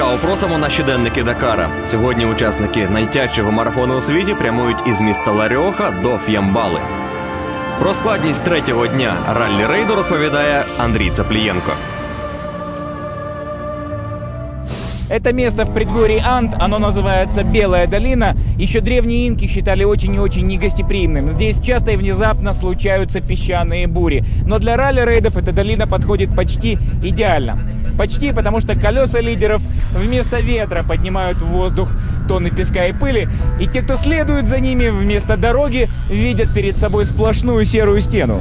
Увагу просимо на щоденники Дакара. Сьогодні учасники найтяжчого марафону у світі прямують із міста Ларіоха до Ф'ямбали. Про складність третього дня раллі рейду розповідає Андрій Цаплієнко. Это место в предгорье Анд, оно называется Белая долина. Еще древние инки считали очень и очень негостеприимным. Здесь часто и внезапно случаются песчаные бури. Но для ралли-рейдов эта долина подходит почти идеально. Почти, потому что колеса лидеров вместо ветра поднимают в воздух тонны песка и пыли, и те, кто следует за ними вместо дороги, видят перед собой сплошную серую стену.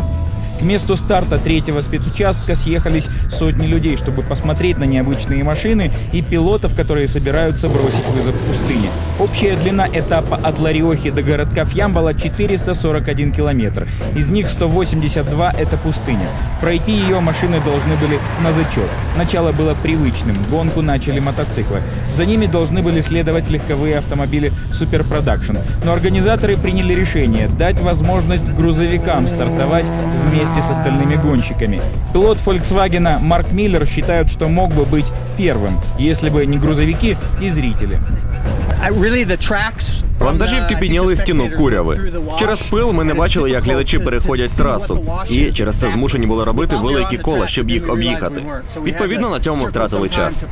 К месту старта третьего спецучастка съехались сотни людей, чтобы посмотреть на необычные машины и пилотов, которые собираются бросить вызов пустыне. Общая длина этапа от Лариохи до городка Фьямбала 441 километр. Из них 182 – это пустыня. Пройти ее машины должны были на зачет. Начало было привычным, гонку начали мотоциклы. За ними должны были следовать легковые автомобили Super Production. Но организаторы приняли решение дать возможность грузовикам стартовать вместе с остальными гонщиками. Пилот Volkswagen Марк Миллер считает, что мог бы быть первым, если бы не грузовики и зрители. Вантажівки підняли стіну куряви. Через пил ми не бачили, як глядачі переходять трасу, і через це змушені були робити великі кола, щоб їх об'їхати. Відповідно, на цьому втратили час.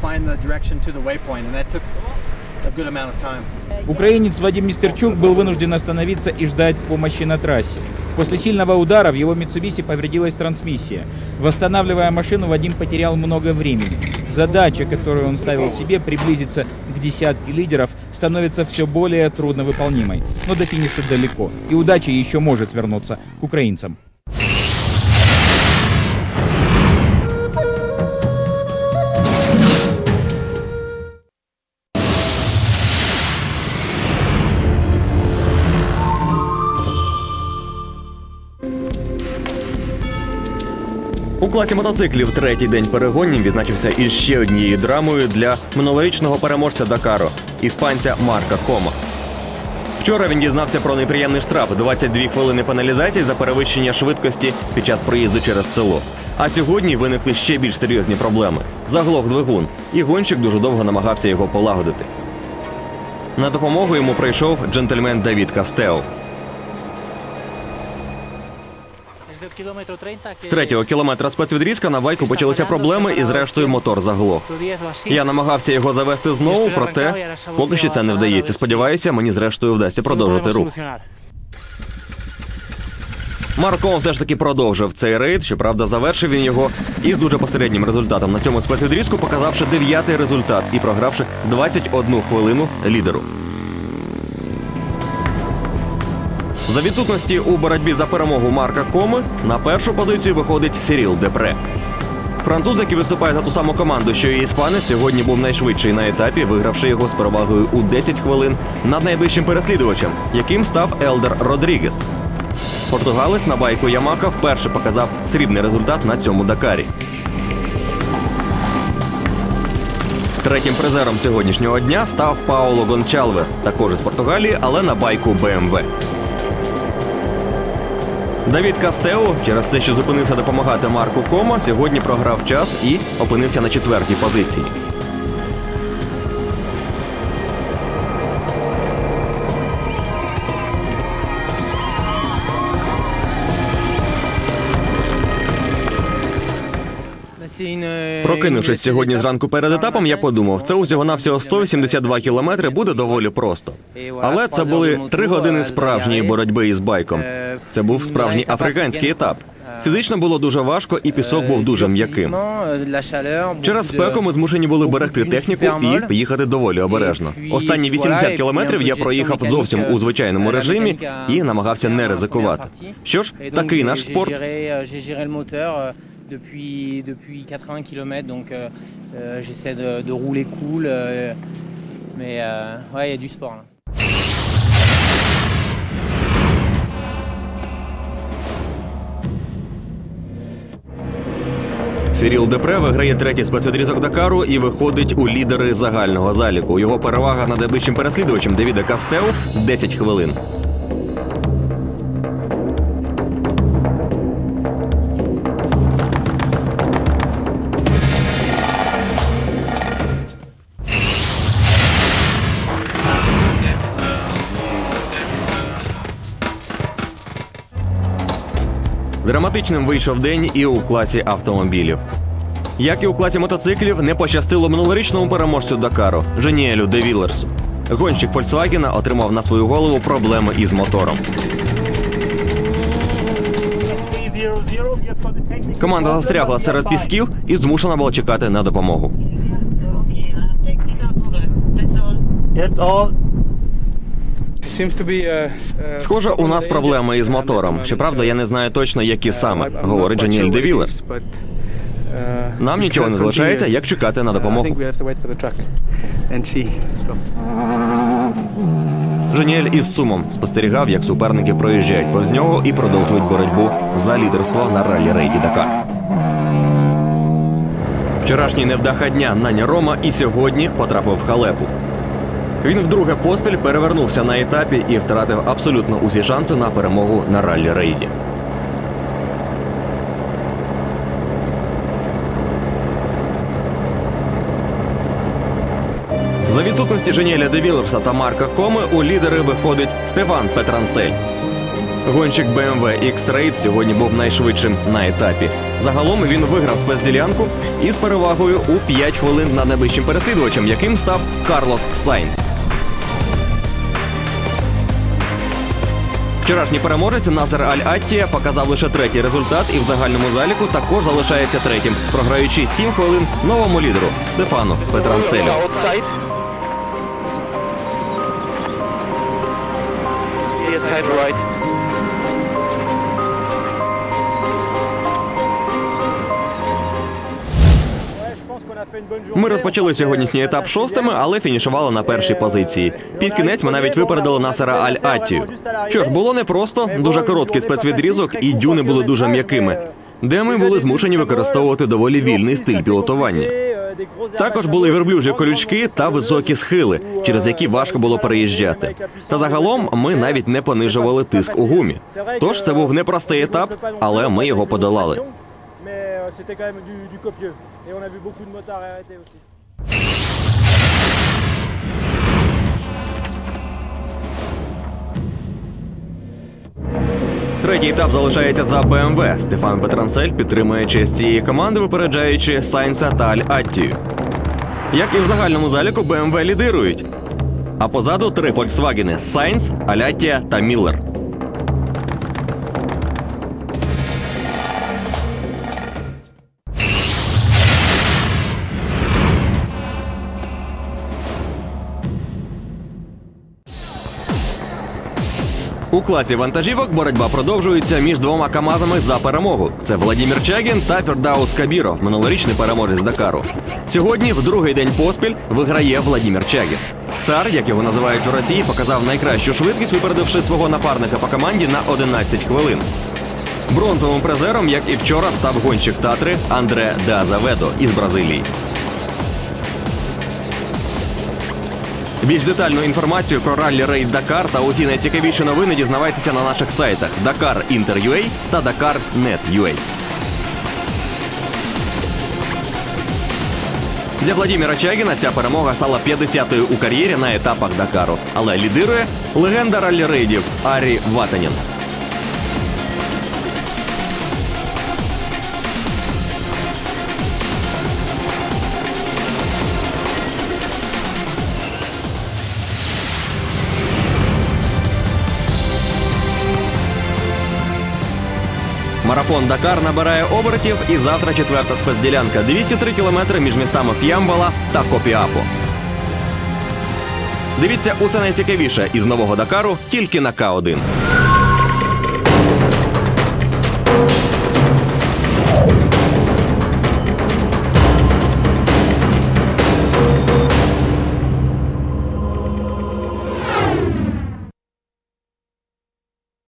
Украинец Вадим Мистерчук был вынужден остановиться и ждать помощи на трассе. После сильного удара в его Митсубиси повредилась трансмиссия. Восстанавливая машину, Вадим потерял много времени. Задача, которую он ставил себе, приблизиться к десятке лидеров, становится все более трудновыполнимой. Но до финиша далеко, и удача еще может вернуться к украинцам. У класі мотоциклів третій день перегонів відзначився із ще однією драмою для минулорічного переможця Дакару іспанця Марка Кома. Вчора він дізнався про неприємний штраф 22 хвилини пеналізації за перевищення швидкості під час проїзду через село. А сьогодні виникли ще більш серйозні проблеми. Заглох двигун, і гонщик дуже довго намагався його полагодити. На допомогу йому прийшов джентльмен Давід Кастео. З третього кілометра спецвідрізка на байку почалися проблеми, і зрештою мотор заглох. Я намагався його завести знову, проте поки що це не вдається. Сподіваюся, мені зрештою вдасться продовжити рух. Марков все ж таки продовжив цей рейд. Щоправда, завершив він його із дуже посереднім результатом. На цьому спецвідрізку показавши дев'ятий результат і програвши 21 хвилину лідеру. За відсутності у боротьбі за перемогу Марка Коми на першу позицію виходить Сіріл Депре. Француз, який виступає за ту саму команду, що і іспанець, сьогодні був найшвидший на етапі, вигравши його з перевагою у 10 хвилин над найближчим переслідувачем, яким став Елдер Родрігес. Португалець на байку Ямаха вперше показав срібний результат на цьому Дакарі. Третім призером сьогоднішнього дня став Пауло Гончалвес, також із Португалії, але на байку БМВ. Давід Кастео через те, що зупинився допомагати Марку Кома, сьогодні програв час і опинився на четвертій позиції. Прокинувшись сьогодні зранку перед етапом, я подумав, це усього навсього 182 кілометри буде доволі просто. Але це були три години справжньої боротьби із байком. Це був справжній африканський етап. Фізично було дуже важко, і пісок був дуже м'яким. Через спеку ми змушені були берегти техніку і їхати доволі обережно. Останні 80 кілометрів я проїхав зовсім у звичайному режимі і намагався не ризикувати. Що ж, такий наш спорт. Depuis, depuis 80 km, donc euh, euh, j'essaie de, de, rouler cool. Euh, mais ouais, il y a du sport. Là. Сіріл Депре виграє третій спецвідрізок Дакару і виходить у лідери загального заліку. Його перевага над найближчим переслідувачем Девіда Кастео 10 хвилин. Драматичним вийшов день і у класі автомобілів. Як і у класі мотоциклів, не пощастило минулорічному переможцю Дакару Женіелю Де Вілерсу. Гонщик Фольксвагена отримав на свою голову проблеми із мотором. Команда застрягла серед пісків і змушена була чекати на допомогу. It's all Схоже, у нас проблеми із мотором. Щоправда, я не знаю точно, які саме, говорить Джаніель Де Вілерс. Нам нічого не залишається, як чекати на допомогу. Женіель із сумом спостерігав, як суперники проїжджають повз нього і продовжують боротьбу за лідерство на ралі рейді Дакар. Вчорашній невдаха дня Наня Рома і сьогодні потрапив в халепу. Він вдруге поспіль перевернувся на етапі і втратив абсолютно усі шанси на перемогу на раллі рейді. За відсутності Женєля Де Вілерса та Марка Коми у лідери виходить Стефан Петрансель. Гонщик BMW X-Raid сьогодні був найшвидшим на етапі. Загалом він виграв спецділянку із перевагою у 5 хвилин над найближчим переслідувачем, яким став Карлос Сайнц. Вчорашній переможець Назар Аль-Аттія показав лише третій результат і в загальному заліку також залишається третім, програючи 7 хвилин новому лідеру Стефану Петранселю. outside. Right. Ми розпочали сьогоднішній етап шостими, але фінішували на першій позиції. Під кінець ми навіть випередили Насера Аль-Аттію. Що ж, було непросто, дуже короткий спецвідрізок, і дюни були дуже м'якими, де ми були змушені використовувати доволі вільний стиль пілотування. Також були верблюжі колючки та високі схили, через які важко було переїжджати. Та загалом ми навіть не понижували тиск у гумі. Тож це був непростий етап, але ми його подолали. C'était quand même du, du copieux. Et on a vu beaucoup de motards arrêter aussi. Третій етап залишається за БМВ. Стефан Петрансель підтримує честь цієї команди, випереджаючи Сайнса та Аль-Аттію. Як і в загальному заліку, БМВ лідирують. А позаду три Фольксвагени Сайнс, Аляттія та Міллер. У класі вантажівок боротьба продовжується між двома КАМАЗами за перемогу. Це Владімір Чагін та Фердаус Кабіро, минулорічний переможець Дакару. Сьогодні, в другий день поспіль, виграє Владімір Чагін. Цар, як його називають у Росії, показав найкращу швидкість, випередивши свого напарника по команді на 11 хвилин. Бронзовим призером, як і вчора, став гонщик Татри Андре Де Азаведо із Бразилії. Більш детальну інформацію про раллі Рейд Дакар та усі найцікавіші новини дізнавайтеся на наших сайтах Dakar Inter.ua та Dakar.net.ua. Для Владіміра Чагіна ця перемога стала 50-ю у кар'єрі на етапах Дакару. Але лідирує легенда раллі рейдів Арі Ватанін. Марафон Дакар набирає обертів і завтра четверта спецділянка 203 кілометри між містами Ф'ямбала та Копіапо. Дивіться усе найцікавіше із нового Дакару тільки на К1.